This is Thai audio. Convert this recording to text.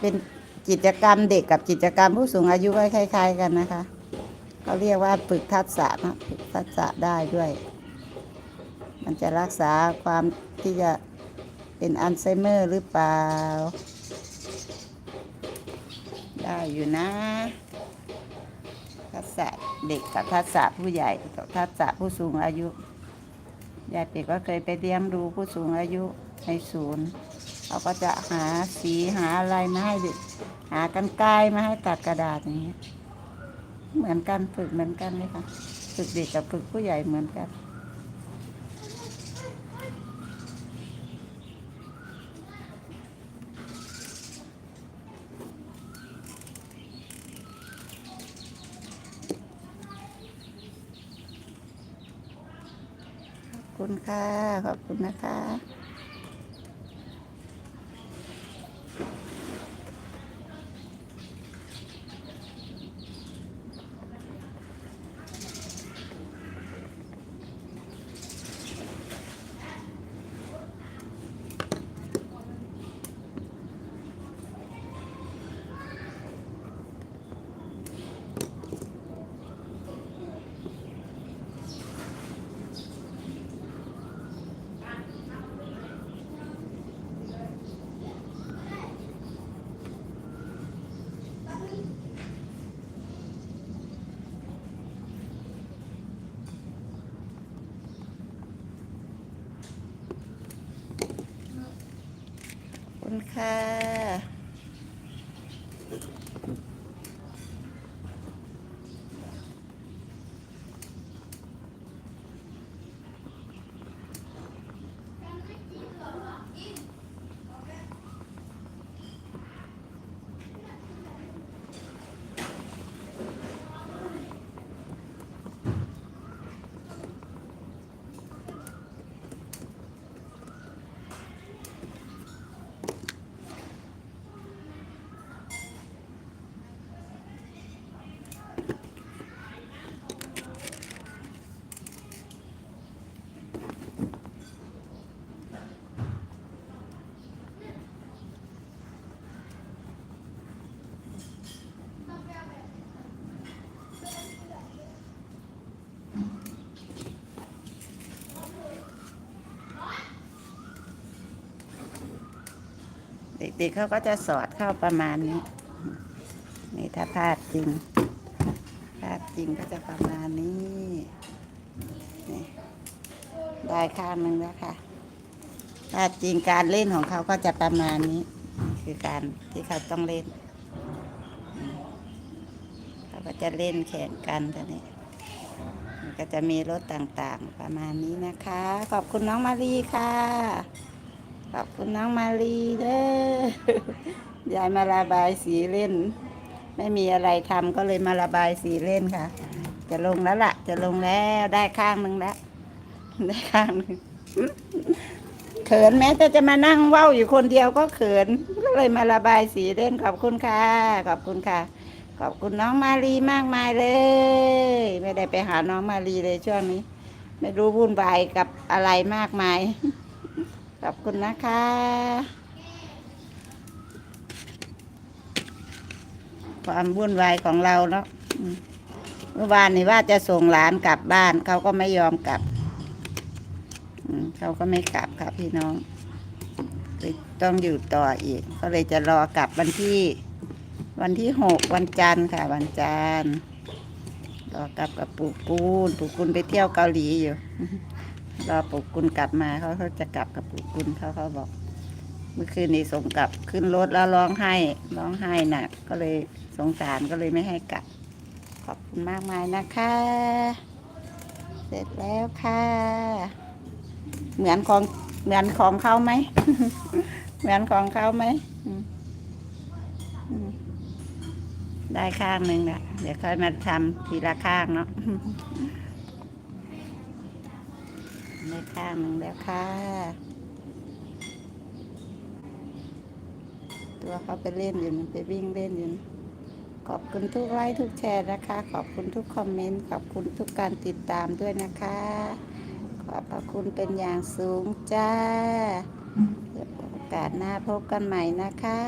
เป็นกิจกรรมเด็กกับกิจกรรมผู้สูงอายุก็คล้าย ๆ กันนะคะเขาเรียกว่าฝึกทักษะนะฝึกทักษะได้ด้วย มันจะรักษาความที่จะเป็นอัลไซเมอร์หรือเปล่า ได้อยู่นะ ทักษะเด็กกับทักษะผู้ใหญ่กับทักษะผู้สูงอายุยายเป็ดก็เคยไปเลี้ยงดูผู้สูงอายุในศูนย์ เขาก็จะหาสีหาอะไรมาให้ด็กหากันไกลมาให้ตัดกระดาษอย่างเงี้ยเหมือนกันฝึกเหมือนกันเลยค่ะ ฝึกเด็กกับฝึกผู้ใหญ่เหมือนกันขอบคุณค่ะ ขอบคุณนะคะ คุณค่ะ เด็กๆเขาก็จะสอดเข้าประมาณนี้ นี่ถ้าพลาดจริงพลาดจริงก็จะประมาณนี้นี่ได้ข้างหนึ่งแล้วค่ะพลาดจริงการเล่นของเขาก็จะประมาณนี้ คือการที่เขาต้องเล่นเขาก็จะเล่นแข่งกันตอนนี้ก็จะมีรถต่างๆ ประมาณนี้นะคะ ขอบคุณน้องมารีค่ะ ขอบคุณน้องมารีเด้อยายมาระบายสีเล่น ไม่มีอะไรทำก็เลยมาระบายสีเล่นค่ะ จะลงแล้วล่ะ จะลงแล้วได้ข้างหนึ่งแล้วได้ข้างหนึ่งเขินแม้แต่จะมานั่งเว้าอยู่คนเดียวก็เขินก็เลยมาระบายสีเล่นขอบคุณค่ะ ขอบคุณค่ะ ขอบคุณน้องมารีมากมายเลย ไม่ได้ไปหาน้องมารีเลยช่วงนี้ ไม่รู้วุ่นวายกับอะไรมากมาย ขอบคุณนะคะความวุ่นวายของเราเนาะเมื่อวานนี่ว่าจะส่งหลานกลับบ้าน เขาก็ไม่ยอมกลับเขาก็ไม่กลับครับพี่น้องต้องอยู่ต่ออีก ก็เลยจะรอกลับวันที่ วันที่หกวันจันทร์ค่ะ วันจันทร์รอกลับกับปู่ปูนปู่กุลไปเที่ยวเกาหลีอยู่ รอปู่กุลกลับมาเขาเขาจะกลับกับปู่กุลเขาเขาบอก เมื่อคืนนี้ส่งกลับขึ้นรถแล้วร้องไห้ร้องไห้หนักก็เลยสงสารก็เลยไม่ให้กลับ ขอบคุณมากมายนะคะ เสร็จแล้วค่ะ เหมือนของเหมือนของเขาไหมเหมือนของเขาไหมได้ข้างหนึ่งละเดี๋ยวค่อยมาทำทีละข้างเนาะ ได้ข้างหนึ่งแล้วค่ะ ตัวเขาไปเล่นอยู่นไปวิ่งเล่นอยู่นขอบคุณทุกไลค์ทุกแชร์นะคะ ขอบคุณทุกคอมเมนต์ ขอบคุณทุกการติดตามด้วยนะคะ ขอบพระคุณเป็นอย่างสูงจ้าโอกาสหน้าพบกันใหม่นะคะ